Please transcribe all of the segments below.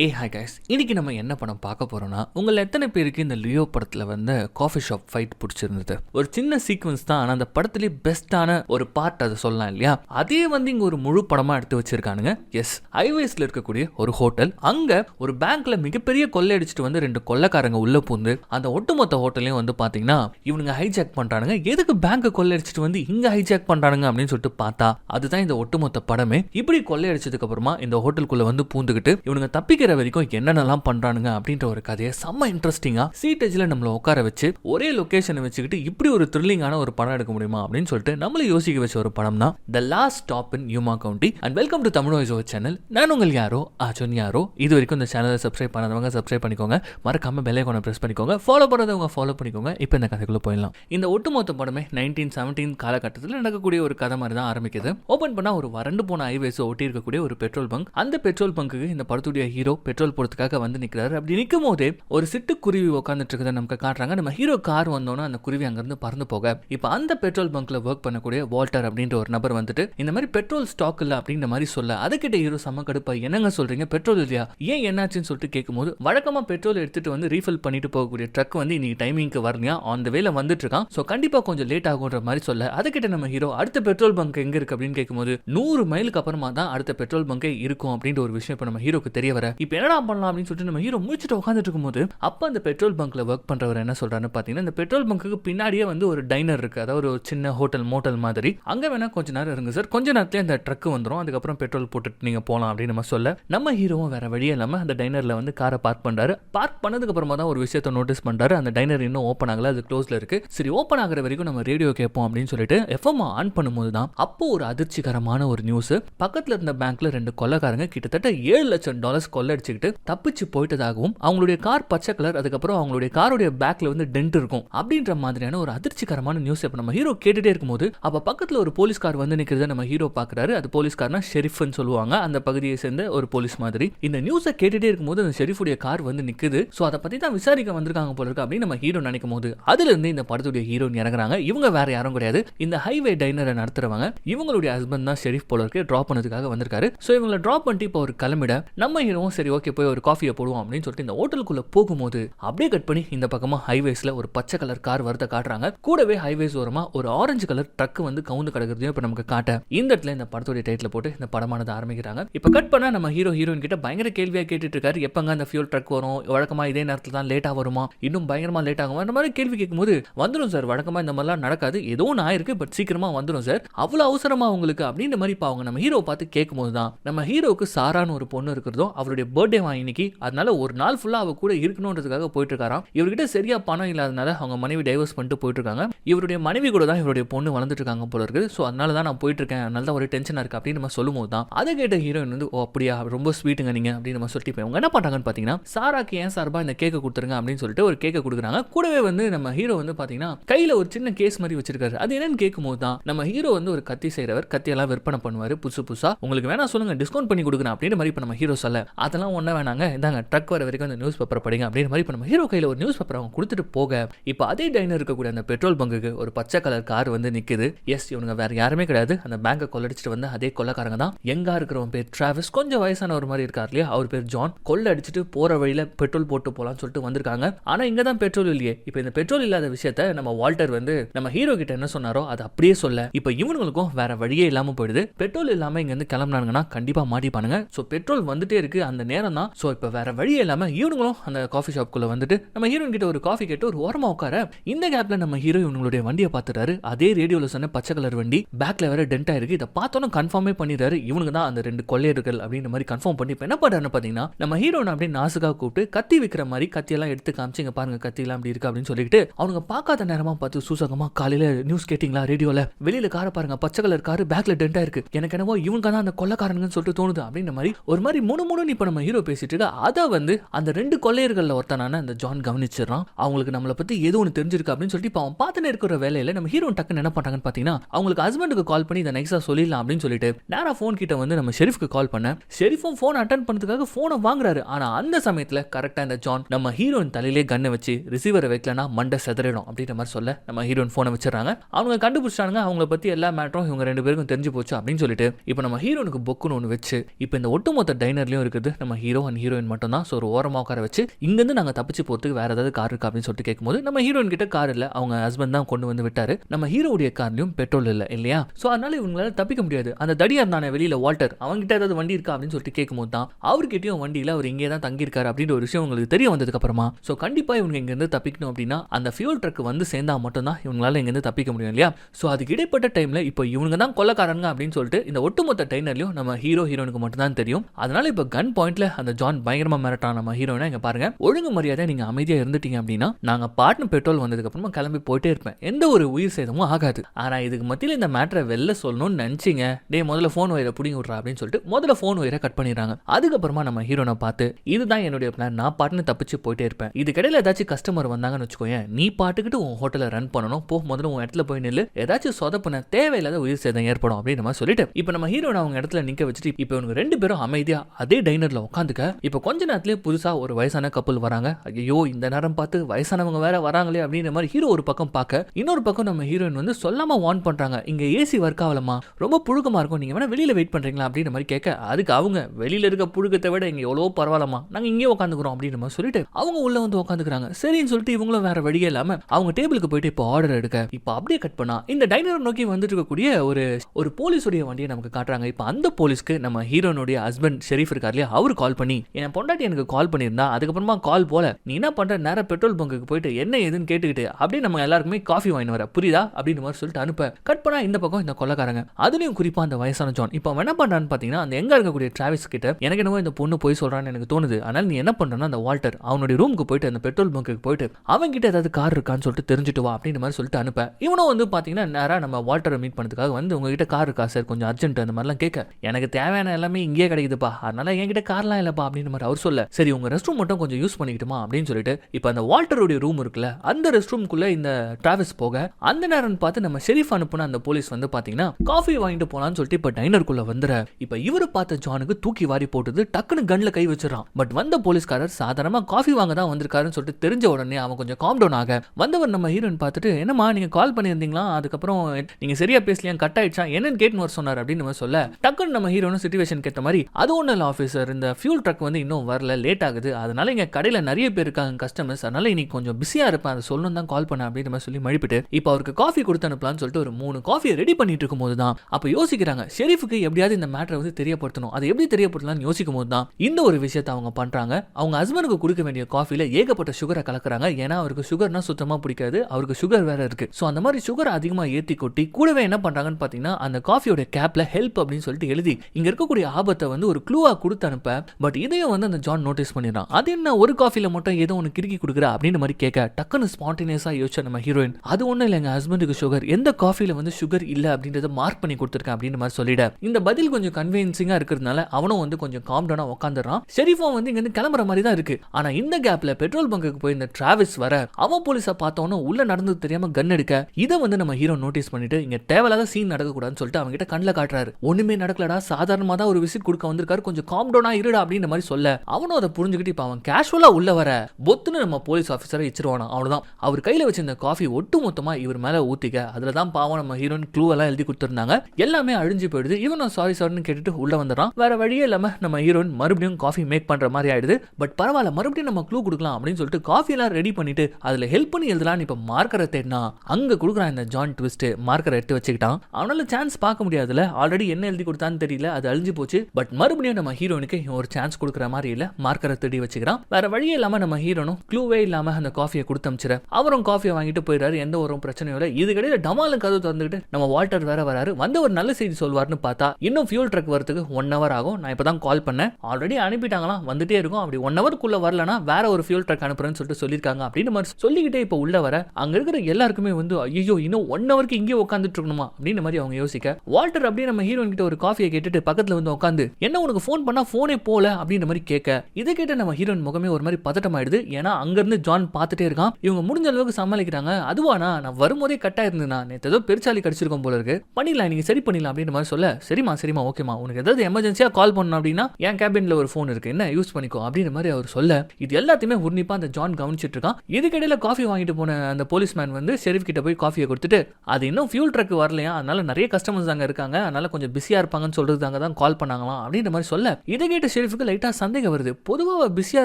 ஏ hi guys இன்றைக்கி நம்ம என்ன படம் பார்க்க போகிறோம்னா உங்களை எத்தனை பேருக்கு இந்த லியோ படத்தில் வந்து காஃபி ஷாப் ஃபைட் பிடிச்சிருந்தது? ஒரு சின்ன சீக்வன்ஸ் தான் ஆனால் அந்த படத்துலேயே பெஸ்ட்டான ஒரு பார்ட் அதை சொல்லலாம் இல்லையா? அதே வந்து இங்கே ஒரு முழு படமாக எடுத்து வச்சிருக்கானுங்க. எஸ் ஹைவேஸில் இருக்கக்கூடிய ஒரு ஹோட்டல் அங்கே ஒரு பேங்க்கில் மிகப்பெரிய கொள்ளை அடிச்சிட்டு வந்து ரெண்டு கொள்ளைக்காரங்க உள்ளே பூந்து அந்த ஒட்டுமொத்த ஹோட்டலையும் வந்து பார்த்தீங்கன்னா இவனுங்க ஹைஜாக் பண்ணுறானுங்க எதுக்கு பேங்க் கொள்ளையடிச்சிட்டு வந்து இங்கே ஹைஜாக் பண்ணுறானுங்க அப்படின்னு சொல்லிட்டு பார்த்தா அதுதான் இந்த ஒட்டுமொத்த படமே. இப்படி கொள்ளையடிச்சதுக்கு அப்புறமா இந்த ஹோட்டலுக்குள்ளே வந்து பூந்துக்கிட்டு இவனுங்க முடிக்கிற வரைக்கும் என்னென்னலாம் பண்றானுங்க அப்படின்ற ஒரு கதையை செம்ம இன்ட்ரெஸ்டிங்கா சீட்டேஜ்ல நம்மள உட்கார வச்சு ஒரே லொகேஷனை வச்சுக்கிட்டு இப்படி ஒரு த்ரில்லிங்கான ஒரு படம் எடுக்க முடியுமா அப்படின்னு சொல்லிட்டு நம்மள யோசிக்க வச்ச ஒரு படம் தான் the last stop in Yuma county and welcome to Tamil voice over channel நான் உங்கள் யாரோ? அஜோன் யாரோ? இது வரைக்கும் இந்த சேனலை சப்ஸ்கிரைப் பண்ணாதவங்க சப்ஸ்கிரைப் பண்ணிக்கோங்க. மறக்காம பெல் ஐக்கானை பிரஸ் பண்ணிக்கோங்க. ஃபாலோ பண்ணாதவங்க ஃபாலோ பண்ணிக்கோங்க. இப்போ இந்த கதைக்குள்ள போயிடலாம். இந்த ஒட்டுமொத்த படமே நைன்டீன் செவன்டீன் காலகட்டத்தில் நடக்கக்கூடிய ஒரு கதை மாதிரி தான் ஆரம்பிக்குது. ஓப்பன் பண்ணா ஒரு வறண்டு போன ஹைவேஸ் ஒட்டி இருக்கக்கூடிய ஒரு பெட்ரோல் பங்க் அந்த பெட்ரோல் பங்குக்கு இந்த படத்துடைய ஹீரோ பெட்ரோல் போடுறதுக்காக வந்து நிற்கிறாரு அப்படி நிற்கும் போதே ஒரு சிட்டுக்குருவி உட்காந்துட்டு இருக்கிறத நமக்கு காட்டுறாங்க. நம்ம ஹீரோ கார் வந்தோன்னா அந்த குருவி அங்கிருந்து பறந்து போக. இப்போ அந்த பெட்ரோல் பங்க்ல ஒர்க் பண்ணக்கூடிய வால்டர் அப்படின்ற ஒரு நபர் வந்துட்டு இந்த மாதிரி பெட்ரோல் ஸ்டாக் இல்லை அப்படின்ற மாதிரி சொல்ல அதுக்கிட்ட ஹீரோ சம கடுப்பா என்னங்க சொல்றீங்க? பெட்ரோல் இல்லையா? ஏன் என்னாச்சுன்னு சொல்லிட்டு கேட்கும்போது வழக்கமா பெட்ரோல் எடுத்துட்டு வந்து ரீஃபில் பண்ணிட்டு போகக்கூடிய ட்ரக் வந்து இன்னைக்கு டைமிங்க்கு வரலையா? ஆன் த வேல வந்துட்டு இருக்கான் ஸோ கண்டிப்பா கொஞ்சம் லேட் ஆகுன்ற மாதிரி சொல்ல அதுக்கிட்ட நம்ம ஹீரோ அடுத்த பெட்ரோல் பங்க் எங்க இருக்கு? அப்படின்னு கேட்கும்போது நூறு மைலுக்கு அப்புறமா தான் அடுத்த பெட்ரோல் பங்கே இருக்கும் அப்படின்ற ஒரு விஷயம் இப்போ நம்ம ஹீரோக்கு தெரிய வர. இப்போ என்னடா பண்ணலாம் அப்படின்னு சொல்லிட்டு நம்ம ஹீரோ முடிச்சுட்டு உட்காந்துட்டு இருக்கும்போது அப்போ அந்த பெட்ரோல் பங்க்கில் ஒர்க் பண்ணுறவர் என்ன சொல்றாருன்னு பார்த்தீங்கன்னா இந்த பெட்ரோல் பங்க்குக்கு பின்னாடியே வந்து ஒரு டைனர் இருக்குது அதாவது ஒரு சின்ன ஹோட்டல் மோட்டல் மாதிரி. அங்கே வேணால் கொஞ்ச நேரம் இருங்க சார் கொஞ்ச நேரத்தில் இந்த ட்ரக் வந்துடும் அதுக்கப்புறம் பெட்ரோல் போட்டுட்டு நீங்கள் போகலாம் அப்படின்னு நம்ம சொல்ல நம்ம ஹீரோவும் வேறு வழியே இல்லாமல் அந்த டைனரில் வந்து காரை பார்க் பண்ணுறாரு பார்க் பண்ணதுக்கப்புறமா தான் ஒரு விஷயத்த நோட்டீஸ் பண்ணுறாரு அந்த டைனர் இன்னும் ஓப்பன் ஆகல. அது க்ளோஸில் இருக்குது சரி ஓப்பன் ஆகிற வரைக்கும் நம்ம ரேடியோ கேட்போம் அப்படின்னு சொல்லிட்டு எஃப்எம் ஆன் பண்ணும்போது தான் அப்போ ஒரு அதிர்ச்சிகரமான ஒரு நியூஸ் பக்கத்தில் இருந்த பேங்க்கில் ரெண்டு கொள்ளக்காரங்க கிட்டத்தட்ட ஏழு லட்சம் டாலர்ஸ் கொள்ளடிச்சுக்கிட்டு தப்பிச்சு போயிட்டதாகவும் அவங்களுடைய கார் பச்சை கலர் அதுக்கப்புறம் அவங்களுடைய காருடைய பேக்ல வந்து டென்ட் இருக்கும். அப்படின்ற மாதிரியான ஒரு அதிர்ச்சிகரமான நியூஸ் இப்போ நம்ம ஹீரோ கேட்டுட்டே இருக்கும்போது அப்ப பக்கத்துல ஒரு போலீஸ் கார் வந்து நிக்கிறத நம்ம ஹீரோ பாக்குறாரு. அது போலீஸ்கார்னா ஷெரிஃப்னு சொல்லுவாங்க. அந்த பகுதியை சேர்ந்த ஒரு போலீஸ் மாதிரி. இந்த நியூஸை கேட்டுட்டே இருக்கும்போது அந்த ஷெரிஃபுடைய கார் வந்து நிக்குது. ஸோ அதை பத்தி தான் விசாரிக்க வந்திருக்காங்க போல இருக்கு அப்படின்னு நம்ம ஹீரோ நினைக்கும் போது அதுல இருந்து இந்த படத்துடைய ஹீரோயின் இறங்குறாங்க. இவங்க வேற யாரும் கிடையாது. இந்த ஹைவே டைனரை நடத்துறவங்க இவங்களுடைய ஹஸ்பண்ட் தான் ஷெரீஃப் போல இருக்கு. ட்ராப் பண்ணதுக்காக வந்திருக்காரு. ஸோ இவங்களை ட்ராப் பண்ணிட்டு இப்போ ஒரு கிளம்பிட நம்ம ஹீரோவும் சரி ஓகே போய் ஒரு காஃபியை போடுவோம் அப்படின்னு சொல்லிட்டு இந்த ஹோட்டலுக்குள்ள போகும்போது அப்படியே கட் பண்ணி இந்த பக்கமா ஹைவேஸ்ல ஒரு பச்சை கலர் கார் வரத காட்டுறாங்க. கூடவே ஹைவேஸ் ஓரமா ஒரு ஆரஞ்சு கலர் ட்ரக் வந்து கவுந்து கிடக்கிறதையும் இப்போ நமக்கு காட்ட இந்த இடத்துல இந்த படத்துடைய டைட்டில் போட்டு இந்த படமானது ஆரம்பிக்கிறாங்க. இப்போ கட் பண்ணா நம்ம ஹீரோ ஹீரோயின் கிட்ட பயங்கர கேள்வியா கேட்டுட்டு இருக்காரு. எப்பங்க அந்த ஃபியூல் ட்ரக் வரும்? வழக்கமா இதே நேரத்தில் தான் லேட்டா வருமா? இன்னும் பயங்கரமா லேட் ஆகுமா? இந்த மாதிரி கேள்வி கேட்கும்போது வந்துடும் சார் வழக்கமா இந்த மாதிரிலாம் நடக்காது. ஏதோ ஒன்று ஆயிருக்கு பட் சீக்கிரமா வந்துடும் சார் அவ்வளோ அவசரமா உங்களுக்கு அப்படின்ற மாதிரி இப்போ அவங்க நம்ம ஹீரோ பார்த்து கேட்கும்போது தான் நம்ம ஹீரோவுக்கு சாரான்னு ஒரு பொண்ணு இருக்கிறதோ அவருடைய பர்த்டே வா இன்னைக்கு. அதனால ஒரு நாள் ஃபுல்லா அவ கூட இருக்கணுன்றதுக்காக போயிட்டு இருக்காராம் இவர்கிட்ட சரியா பணம் இல்லாதனால அவங்க மனைவி டைவர்ஸ் பண்ணிட்டு போயிட்டு இருக்காங்க இவருடைய மனைவி கூட தான் இவருடைய பொண்ணு வளர்ந்துட்டு இருக்காங்க போல இருக்குது ஸோ அதனால தான் நான் போயிட்டு இருக்கேன் அதனால தான் ஒரு டென்ஷனா இருக்கு அப்படின்னு நம்ம சொல்லும்போது தான் அதை கேட்ட ஹீரோயின் வந்து ஓ அப்படியா? ரொம்ப ஸ்வீட்டுங்க நீங்க அப்படின்னு நம்ம சொல்லிட்டு போய் அவங்க என்ன பண்ணுறாங்கன்னு பார்த்தீங்கன்னா சாராக்கு ஏன் சார்பா இந்த கேக்கை கொடுத்துருங்க? அப்படின்னு சொல்லிட்டு ஒரு கேக்கை கொடுக்குறாங்க. கூடவே வந்து நம்ம ஹீரோ வந்து பார்த்தீங்கன்னா கையில ஒரு சின்ன கேஸ் மாதிரி வச்சிருக்காரு. அது என்னன்னு கேட்கும்போது தான் நம்ம ஹீரோ வந்து ஒரு கத்தி செய்கிறவர் கத்தியெல்லாம் விற்பனை பண்ணுவார் புதுசு புதுசா. உங்களுக்கு வேணா சொல்லுங்க டிஸ்கவுண்ட் பண்ணி கொடுக்குறேன் அப்படின்னு மாதிரி இப்போ நம்ம ஹீரோ சொல்ல. அதெல்லாம் ஒன்றும் வேணாங்க. இந்தாங்க ட்ரக் வர வரைக்கும் அந்த நியூஸ் பேப்பரை படிங்க அப்படின்ற மாதிரி இப்போ நம்ம ஹீரோ கையில் ஒரு நியூஸ் பேப்பர் அவங்க கொடுத்துட்டு போக. இப்போ அதே டைனர் இருக்கக்கூடிய அந்த பெட்ரோல் பங்குக்கு ஒரு பச்சை கலர் கார் வந்து நிற்குது எஸ் இவங்க வேற யாருமே கிடையாது. அந்த பேங்கை கொள்ளடிச்சிட்டு வந்து அதே கொள்ளக்காரங்க தான். எங்கா இருக்கிறவன் பேர் டிராவல்ஸ் கொஞ்சம் வயசான ஒரு மாதிரி இருக்கார் இல்லையா? அவர் பேர் ஜான் கொள்ள அடிச்சுட்டு போற வழியில பெட்ரோல் போட்டு போகலான்னு சொல்லிட்டு வந்திருக்காங்க. ஆனால் இங்க தான் பெட்ரோல் இல்லையே. இப்போ இந்த பெட்ரோல் இல்லாத விஷயத்த நம்ம வால்டர் வந்து நம்ம ஹீரோ கிட்ட என்ன சொன்னாரோ அதை அப்படியே சொல்ல. இப்போ இவங்களுக்கும் வேற வழியே இல்லாமல் போயிடுது. பெட்ரோல் இல்லாமல் இங்கேருந்து கிளம்புனாங்கன்னா கண்டிப்பாக மாட்டிப்பானுங்க. ஸோ பெட்ரோல் வந்துட்டே இருக்கு. அந்த நேரம் தான் ஸோ இப்போ வேற வழி இல்லாமல் இவனுங்களும் அந்த காஃபி ஷாப்குள்ள வந்துட்டு நம்ம ஹீரோயின் கிட்ட ஒரு காஃபி கேட்டு ஒரு ஓரமா உட்கார இந்த கேப்ல நம்ம ஹீரோ இவங்களுடைய வண்டியை பார்த்துட்டாரு அதே ரேடியோல சொன்ன பச்சை கலர் வண்டி பேக்ல வேற டென்ட் ஆயிருக்கு. இதை பார்த்தோன்னு கன்ஃபார்மே பண்ணிடுறாரு. இவனுக்கு தான் அந்த ரெண்டு கொள்ளையர்கள் அப்படின்ற மாதிரி கன்ஃபார்ம் பண்ணி இப்போ என்ன பண்ணுறாருன்னு பார்த்தீங்கன்னா நம்ம ஹீரோனை அப்படியே நாசுக்காக கூப்பிட்டு கத்தி விற்கிற மாதிரி கத்தியெல்லாம் எடுத்து காமிச்சு இங்கே பாருங்க கத்தியெல்லாம் அப்படி இருக்கு அப்படின்னு சொல்லிட்டு அவங்க பார்க்காத நேரமா பார்த்து சூசகமாக காலையில நியூஸ் கேட்டிங்களா ரேடியோல வெளியில காரை பாருங்க பச்சை கலர் காரு பேக்ல டென்ட் ஆயிருக்கு. எனக்கு என்னவோ இவங்க தான் அந்த கொள்ளக்காரனுங்கன்னு சொல்லிட்டு தோணுது அப்படின்ற மாதிரி ஒரு மாதிரி மூணு மூணு இப்போ நம்ம ஹீரோ பேசிட்டு இருக்க அதை வந்து அந்த ரெண்டு கொள்ளையர்களில் ஒருத்தனான அந்த ஜான் கவனிச்சிடறான். அவங்களுக்கு நம்மளை பத்தி ஏதோ ஒன்று தெரிஞ்சிருக்கு அப்படின்னு சொல்லிட்டு இப்போ அவன் பார்த்துன்னு இருக்கிற வேலையில நம்ம ஹீரோ டக்குன்னு என்ன பண்ணுறாங்கன்னு பார்த்தீங்கன்னா அவங்களுக்கு ஹஸ்பண்டுக்கு கால் பண்ணி இதை நைஸாக சொல்லிடலாம் அப்படின்னு சொல்லிட்டு நேராக ஃபோன் கிட்ட வந்து நம்ம ஷெரீஃப்க்கு கால் பண்ண. ஷெரீஃபும் ஃபோன் அட்டன் பண்ணதுக்காக ஃபோனை வாங்குறாரு. ஆனால் அந்த சமயத்தில் கரெக்டாக இந்த ஜான் நம்ம ஹீரோயின் தலையிலே கண்ணை வச்சு ரிசீவரை வைக்கலனா மண்டை செதறிடும் அப்படின்ற மாதிரி சொல்ல நம்ம ஹீரோயின் ஃபோனை வச்சிடறாங்க. அவங்க கண்டுபிடிச்சானுங்க அவங்கள பற்றி எல்லா மேட்டரும் இவங்க ரெண்டு பேருக்கும் தெரிஞ்சு போச்சு அப்படின்னு சொல்லிட்டு இப்போ நம்ம ஹீரோனுக்கு பொக்குன்னு ஒன்று வச்சு இப்போ இந்த ஒட்டுமொத்த டைனர்லையும் இருக்குது. நம்ம ஹீரோ அண்ட் ஹீரோயின் மட்டும் தான் ஸோ ஒரு ஓரமாக உட்கார வச்சு இங்கேருந்து நாங்கள் தப்பிச்சு போகிறதுக்கு வேறு ஏதாவது கார் இருக்கா அப்படின்னு சொல்லிட்டு கேட்கும்போது நம்ம ஹீரோயின் கிட்ட கார் இல்லை. அவங்க ஹஸ்பண்ட் தான் கொண்டு வந்து விட்டார். நம்ம ஹீரோடைய கார்லையும் பெட்ரோல் இல்லை இல்லையா? ஸோ அதனால இவங்களால தப்பிக்க முடியாது. அந்த தடியார் தானே வெளியில் வால்டர் அவங்ககிட்ட ஏதாவது வண்டி இருக்கா அப்படின்னு சொல்லிட்டு கேட்கும்போது தான் அவர்கிட்டயும் வண்டியில் அவர் இங்கே தான் தங்கியிருக்காரு அப்படின்ற ஒரு விஷயம் உங்களுக்கு தெரிய வந்ததுக்கு அப்புறமா ஸோ கண்டிப்பாக இவங்க இங்கேருந்து தப்பிக்கணும் அப்படின்னா அந்த ஃபியூல் ட்ரக் வந்து சேர்ந்தா மட்டும்தான் இவங்களால இங்கேருந்து தப்பிக்க முடியும் இல்லையா? ஸோ அதுக்கு இடைப்பட்ட டைமில் இப்போ இவங்க தான் கொல்லக்காரங்க அப்படின்னு சொல்லிட்டு இந்த ஒட்டுமொத்த டைனர்லையும் நம்ம ஹீரோ ஹீரோனுக்கு மட்டும் தான் தெரியும். அதனால இப்போ கன் பாயிண்ட்ல அந்த ஜான் பயங்கரமா மிரட்டான் நம்ம ஹீரோயினா இங்க பாருங்க. ஒழுங்கு மரியாதை நீங்க அமைதியா இருந்துட்டீங்க அப்படின்னா நாங்க பாட்னு பெட்ரோல் வந்ததுக்கு அப்புறமா கிளம்பி போயிட்டே இருப்பேன். எந்த ஒரு உயிர் சேதமும் ஆகாது. ஆனா இதுக்கு மத்தியில் இந்த மேட்டரை வெளில சொல்லணும்னு நினைச்சீங்க. டே முதல்ல ஃபோன் ஒயரை பிடிங்கி விட்றா அப்படின்னு சொல்லிட்டு முதல்ல ஃபோன் ஒயரை கட் பண்ணிடுறாங்க. அதுக்கப்புறமா நம்ம ஹீரோனை பார்த்து இதுதான் என்னுடைய பிளான் நான் பாட்டுன்னு தப்பிச்சு போயிட்டே இருப்பேன். இதுக்கிடையில ஏதாச்சும் கஸ்டமர் வந்தாங்கன்னு வச்சுக்கோயேன் நீ பாட்டுக்கிட்டு உன் ஹோட்டலை ரன் பண்ணணும். போ முதல்ல உன் இடத்துல போய் நில்லு. ஏதாச்சும் சொதப்பின தேவையில்லாத உயிர் சேதம் ஏற்படும். அப்படின்னு நம்ம சொல்லிட்டு இப்போ நம்ம ஹீரோனை அவங்க இடத்துல நிற்க வச்சுட்டு இப்போ இவங்க ரெண்டு பேரும் அமைதியா அதே டைனரில் உட்காந்துக்க. இப்போ கொஞ்ச நேரத்திலே புதுசா ஒரு வயசான கப்பல் வராங்க. ஐயோ இந்த நேரம் பார்த்து வயசானவங்க வேற வராங்களே அப்படின்ற மாதிரி ஹீரோ ஒரு பக்கம் பார்க்க இன்னொரு பக்கம் நம்ம ஹீரோயின் வந்து சொல்லாம வார்ன் பண்றாங்க. இங்க ஏசி ஒர்க் ஆகலமா ரொம்ப புழுக்கமா இருக்கும். நீங்க வேணா வெளியில வெயிட் பண்றீங்களா அப்படின்ற மாதிரி கேட்க அதுக்கு அவங்க வெளியில இருக்க புழுக்கத்தை விட இங்க எவ்வளோ பரவாயில்லமா நாங்க இங்கே உட்காந்துக்கிறோம் அப்படின்ற மாதிரி சொல்லிட்டு அவங்க உள்ள வந்து உட்காந்துக்கிறாங்க. சரின்னு சொல்லிட்டு இவங்களும் வேற வழியே இல்லாம அவங்க டேபிளுக்கு போயிட்டு இப்போ ஆர்டர் எடுக்க. இப்போ அப்படியே கட் பண்ணா இந்த டைனர் நோக்கி வந்துட்டு இருக்கக்கூடிய ஒரு ஒரு போலீஸுடைய வண்டியை நமக்கு காட்டுறாங்க. இப்போ அந்த போலீஸ்க்கு நம்ம ஹீரோனுடைய ஹஸ்பண்ட் ஷெரீஃப் இருக்கார் இல்லையா? அவர் கால் பண்ணி என் பொண்டாட்டி எனக்கு கால் பண்ணியிருந்தா அதுக்கப்புறமா கால் போல. நீ என்ன பண்ற? நேரம் பெட்ரோல் பங்குக்கு போயிட்டு என்ன ஏதுன்னு கேட்டுக்கிட்டு அப்படியே நம்ம எல்லாருக்குமே காஃபி வாங்கி வர. புரியுதா? அப்படின்னு மாதிரி சொல்லிட்டு அனுப்ப. கட் பண்ணா இந்த பக்கம் இந்த கொள்ளக்காரங்க. அதுலயும் குறிப்பா அந்த வயசான ஜான் இப்போ என்ன பண்றான்னு பாத்தீங்கன்னா அந்த எங்க இருக்கக்கூடிய டிராவல்ஸ் கிட்ட எனக்கு என்னவோ இந்த பொண்ணு போய் சொல்றான்னு எனக்கு தோணுது. அதனால நீ என்ன பண்றனா அந்த வால்டர் அவனுடைய ரூமுக்கு போயிட்டு அந்த பெட்ரோல் பங்குக்கு போயிட்டு அவங்க கிட்ட ஏதாவது கார் இருக்கான்னு சொல்லிட்டு தெரிஞ்சுட்டு வா அப்படின்னு மாதிரி சொல்லிட்டு அனுப்ப. இவனும் வந்து பாத்தீங்கன்னா நேரா நம்ம வால்டரை மீட் பண்ணதுக்காக வந்து உங்ககிட்ட கார் இருக்கா சார் கொஞ்சம் அர்ஜென்ட் அந்த மாதிரிலாம் கேட்க. எனக்கு தேவையான எல்லாமே இங்கேயே கிடைக்குதுப்பா. அதனால என்கிட்ட யாரெல்லாம் இல்லப்பா அப்படின்னு மாதிரி அவர் சொல்ல சரி உங்க ரெஸ்ட் ரூம் மட்டும் கொஞ்சம் யூஸ் பண்ணிக்கிட்டுமா? அப்படின்னு சொல்லிட்டு இப்போ அந்த வால்டருடைய ரூம் இருக்குல்ல அந்த ரெஸ்ட் ரூம்குள்ள இந்த டிராவல்ஸ் போக அந்த நேரம் பார்த்து நம்ம ஷெரீஃப் அனுப்புன அந்த போலீஸ் வந்து பாத்தீங்கன்னா காஃபி வாங்கிட்டு போலான்னு சொல்லிட்டு இப்போ டைனருக்குள்ள வந்துற. இப்போ இவர் பார்த்த ஜானுக்கு தூக்கி வாரி போட்டது டக்குன்னு கன்ல கை வச்சிடறான். பட் வந்த போலீஸ்காரர் சாதாரணமா காஃபி வாங்க தான் வந்திருக்காருன்னு சொல்லிட்டு தெரிஞ்ச உடனே அவன் கொஞ்சம் காம் டவுன் ஆக வந்தவர் நம்ம ஹீரோயின் பார்த்துட்டு என்னம்மா நீங்க கால் பண்ணியிருந்தீங்களா? அதுக்கப்புறம் நீங்க சரியா பேசலையா? கட் ஆயிடுச்சா? என்னன்னு கேட்டுன்னு வர சொன்னார் அப்படின்னு சொல்ல டக்குன்னு நம்ம ஹீரோனும் சுச்சுவேஷன் ஏற்ற மாதிரி அது ஒன்றும் இல்லை ஆஃபீஸர் இந்த ஃபியூல் ட்ரக் வந்து இன்னும் வரல லேட் ஆகுது. அதனால் எங்கள் கடையில் நிறைய பேர் இருக்காங்க கஸ்டமர்ஸ் அதனால் இன்னைக்கு கொஞ்சம் பிஸியாக இருப்பேன். அதை சொல்லணும் தான் கால் பண்ண அப்படின்னு மாதிரி சொல்லி மழுப்பிட்டு இப்போ அவருக்கு காஃபி கொடுத்து அனுப்பலாம்னு சொல்லிட்டு ஒரு மூணு காஃபியை ரெடி பண்ணிட்டு இருக்கும்போது தான் அப்போ யோசிக்கிறாங்க ஷெரீஃபுக்கு எப்படியாவது இந்த மேட்டரை வந்து தெரியப்படுத்தணும். அதை எப்படி தெரியப்படுத்தலாம்னு யோசிக்கும் போது தான் இந்த ஒரு விஷயத்தை அவங்க பண்ணுறாங்க அவங்க ஹஸ்பண்டுக்கு கொடுக்க வேண்டிய காஃபியில் ஏகப்பட்ட சுகரை கலக்குறாங்க. ஏன்னா அவருக்கு சுகர்னா சுத்தமாக பிடிக்காது. அவருக்கு சுகர் வேற இருக்கு. ஸோ அந்த மாதிரி சுகர் அதிகமாக ஏற்றி கொட்டி கூடவே என்ன பண்ணுறாங்கன்னு பார்த்தீங்கன்னா அந்த காஃபியோட கேப்பில் ஹெல்ப் அப்படின்னு சொல்லிட்டு எழுதி இங்கே இருக்கக்கூடிய ஆபத்தை வந்து ஒரு க்ளூவாக கொடுத்து அனுப்ப பட் இதையும் வந்து அந்த ஜான் நோட்டீஸ் பண்ணிடுறான். அது என்ன? ஒரு காஃபியில் மட்டும் ஏதோ ஒன்று கிறுக்கி கொடுக்குற? அப்படின்னு மாதிரி கேட்க டக்குன்னு ஸ்பான்டேனியஸா யோசிச்ச நம்ம ஹீரோயின் அது ஒன்றும் இல்லை எங்க ஹஸ்பண்டுக்கு சுகர் எந்த காஃபில வந்து சுகர் இல்லை அப்படின்றத மார்க் பண்ணி கொடுத்துருக்கேன் அப்படின்னு மாதிரி சொல்லிட. இந்த பதில் கொஞ்சம் கன்வீன்சிங்கா இருக்கிறதுனால அவனும் வந்து கொஞ்சம் காம் டவுனாக உட்காந்துறான் ஷெரீஃபும் வந்து இங்கேருந்து கிளம்புற மாதிரி தான் இருக்கு. ஆனா இந்த கேப்ல பெட்ரோல் பங்குக்கு போய் இந்த டிராவல்ஸ் வர அவன் போலீஸை பார்த்தோன்னு உள்ள நடந்தது தெரியாம கன் எடுக்க இதை வந்து நம்ம ஹீரோ நோட்டீஸ் பண்ணிட்டு இங்க தேவையில்லாத சீன் நடக்கக்கூடாதுன்னு சொல்லிட்டு அவங்க கிட்ட கண்ணில் காட்டுறாரு. ஒண்ணுமே நடக்கலடா. சாதாரணமாக தான் ஒரு விசிட் கொடுக்க வந்திருக்காரு. கொஞ்சம் காம் டவுனாக இருடா அப்படின்ற மாதிரி சொல்ல அவனும் அதை புரிஞ்சுக்கிட்டு இப்போ அவன் கேஷுவலா உள்ள வர பொத்துன்னு நம்ம போலீஸ் ஆஃபீஸரை இச்சிருவானா? அவ்வளவுதான். அவர் கையில் வச்சிருந்த காஃபி ஒட்டு மொத்தமா இவர் மேல ஊத்திக்க அதுல தான் பாவம் நம்ம ஹீரோயின் க்ளூ எல்லாம் எழுதி கொடுத்துருந்தாங்க. எல்லாமே அழிஞ்சு போயிடுது. இவனும் சாரி சாரின்னு கேட்டுட்டு உள்ள வந்துடுறான். வேற வழியே இல்லாம நம்ம ஹீரோயின் மறுபடியும் காஃபி மேக் பண்ற மாதிரி ஆயிடுது. பட் பரவாயில்ல மறுபடியும் நம்ம க்ளூ கொடுக்கலாம் அப்படின்னு சொல்லிட்டு காஃபி எல்லாம் ரெடி பண்ணிட்டு அதுல ஹெல்ப் பண்ணி எழுதலான்னு இப்ப மார்க்கரை தேடினா அங்க கொடுக்குறான் இந்த ஜான் ட்விஸ்ட் மார்க்கரை எடுத்து வச்சுக்கிட்டான். அவனால சான்ஸ் பார்க்க முடியாதுல ஆல்ரெடி என்ன எழுதி கொடுத்தான்னு தெரியல அது அழிஞ்சு போச்சு. பட் மறுபடியும் நம்ம ஹீரோனுக்கு ஒரு சான்ஸ் கொடுக்குற மாதிரி இல்ல. மார்க்கரை தேடி வச்சுக்கிறான். வேற வழியே இல்லாம நம்ம ஹீரோனும் க்ளூவே இல்லாம அந்த காஃபியை கொடுத்து அமிச்சிட. அவரும் காஃபியை வாங்கிட்டு போயிடாரு எந்த ஒரு பிரச்சனையும் இல்லை. இதுக்கிடையில டமாலும் கதவு திறந்துக்கிட்டு நம்ம வால்டர் வேற வராரு. வந்து ஒரு நல்ல செய்தி சொல்வார்னு பார்த்தா இன்னும் ஃபியூல் ட்ரக் வரதுக்கு ஒன் ஹவர் ஆகும். நான் இப்போ தான் கால் பண்ணேன். ஆல்ரெடி அனுப்பிட்டாங்களாம். வந்துட்டே இருக்கும். அப்படி ஒன் ஹவருக்குள்ள வரலனா வேற ஒரு ஃபியூல் ட்ரக் அனுப்புறேன்னு சொல்லிட்டு சொல்லியிருக்காங்க. அப்படின்னு மாதிரி சொல்லிக்கிட்டே இப்போ உள்ள வர அங்க இருக்கிற எல்லாருக்குமே வந்து ஐயோ இன்னும் ஒன் ஹவருக்கு இங்கே உட்காந்துட்டு இருக்கணுமா? அப்படின்னு மாதிரி அவங்க யோசிக்க. வால்டர் அப்படியே நம்ம ஹீரோயின் கிட்ட ஒரு காஃபியை கேட்டுட்டு பக்கத்துல வந்து உட்காந்து என்ன உனக்கு ஃபோன் பண்ணா ஃபோனே போல அப்படின்ற மாதிரி கேட்க இதை கேட்ட நம்ம ஹீரோயின் முகமே ஒரு மாதிரி பதட்டம் ஆயிடுது ஏன்னா அங்கிருந்து ஜான் பார்த்துட்டே இருக்கான். இவங்க முடிஞ்ச அளவுக்கு சமாளிக்கிறாங்க. அதுவானா நான் வரும்போதே கட்டா இருந்தேனா நேற்று ஏதோ பெருச்சாலி கடிச்சிருக்கோம் போல இருக்கு. பண்ணிடலாம் நீங்க சரி பண்ணிடலாம் அப்படின்ற மாதிரி சொல்ல சரிமா சரிமா ஓகேமா உனக்கு ஏதாவது எமர்ஜென்சியா கால் பண்ணணும் அப்படின்னா என் கேபின்ல ஒரு ஃபோன் இருக்கு. என்ன யூஸ் பண்ணிக்கோ அப்படின்ற மாதிரி அவர் சொல்ல இது எல்லாத்தையுமே உன்னிப்பா அந்த ஜான் கவனிச்சிட்டு இருக்கான். இதுக்கிடையில காஃபி வாங்கிட்டு போன அந்த போலீஸ்மேன் வந்து ஷெரீஃப் கிட்ட போய் காஃபியை கொடுத்துட்டு அது இன்னும் ஃபியூல் ட்ரக் வரலையா? அதனால நிறைய கஸ்டமர்ஸ் அங்க இருக்காங்க. அதனால கொஞ்சம் பிஸியா இருப்பாங்கன்னு சொல்றது சொல்றதுக்காக தான் கால் பண்ணாங்களாம் அப்படின்ற மாதிரி சொல்ல இதை கேட்டு ஷெரீஃபுக்கு லைட்டாக சந்தேகம் வருது. பொதுவாக பிஸியாக